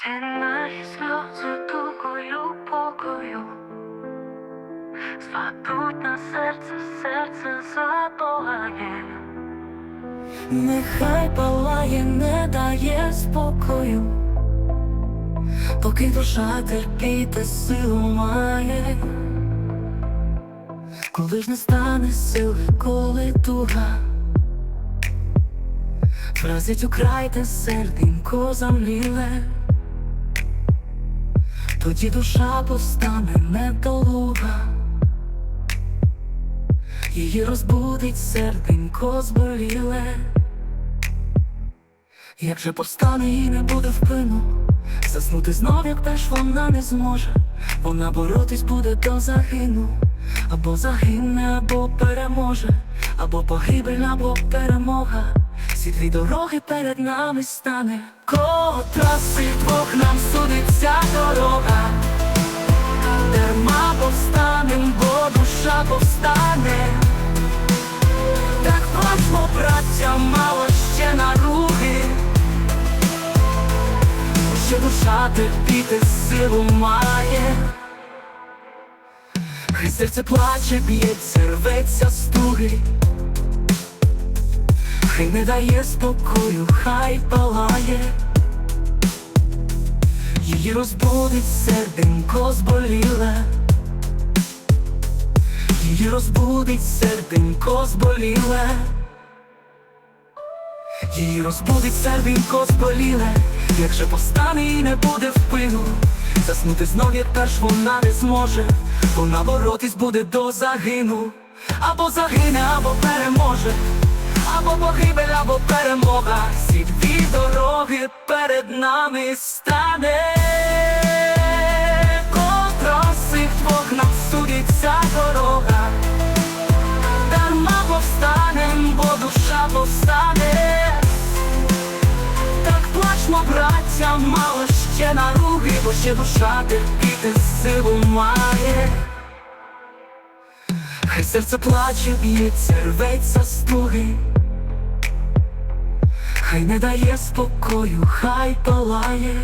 Всі наші сльози тугою покою. Спадуть на серце, серце запалає Нехай палає, не дає спокою, поки душа терпіти силу має, коли ж не стане сили, коли туга. Вразить у край те серденько замліле, тоді душа постане недолуга, її розбудить серденько зболіле, як же повстане і не буде впину, заснути знов, як теж вона не зможе, вона боротись буде до загину, або загине, або переможе, або погибель, або перемога. Всі дві дороги перед нами стане, котра з цих двох нам судиться повстане, так плачмо, браття, мало ще наруги, що душа терпіти силу має. Хай серце плаче, б'ється, рветься стуги. Хай не дає спокою, хай палає, її розбудить серденько зболіле, її розбудить серденько зболіле, її розбудить серденько зболіле, як же повстане і не буде впину, заснути знов, як перш вона не зможе, вона боротись буде до загину, або загине, або переможе. Або погибель, або перемога, всі дві дороги перед нами стане, повстанем, бо душа повстане, так плачмо, браття, мало ще наруги, бо ще душа терпіти силу має. Хай серце плаче, б'ється, рветься стуги, хай не дає спокою, хай палає,